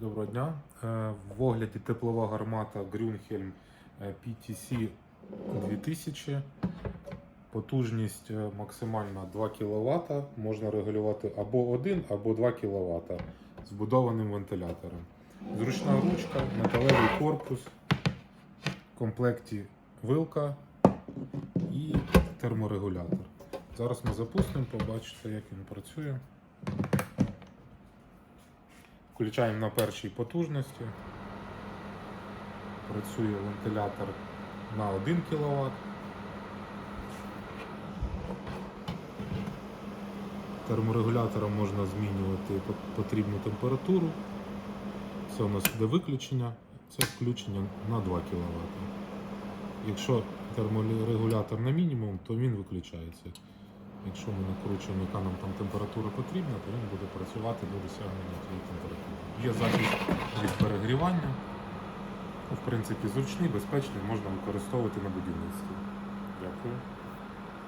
Доброго дня. Е, В огляді теплова гармата Grünhelm е, PTC 2000. Потужність е, максимальна 2 кВт. Можна регулювати або 1, або 2 кВт з вбудованим вентилятором. Зручна ручка, металевий корпус, в комплекті вилка і терморегулятор. Зараз ми запустимо, побачите, як він працює. Включаємо на першій потужності. Працює вентилятор на 1 кВт. Терморегулятором можна змінювати потрібну температуру. Це у нас буде виключення, це включення на 2 кВт. Якщо терморегулятор на мінімум, то він виключається. Якщо ми накручуємо, яка нам там температура потрібна, то він буде працювати до досягнення тієї температури. Є захист від перегрівання. Ну, В принципі, зручний, безпечний, можна використовувати на будівництві.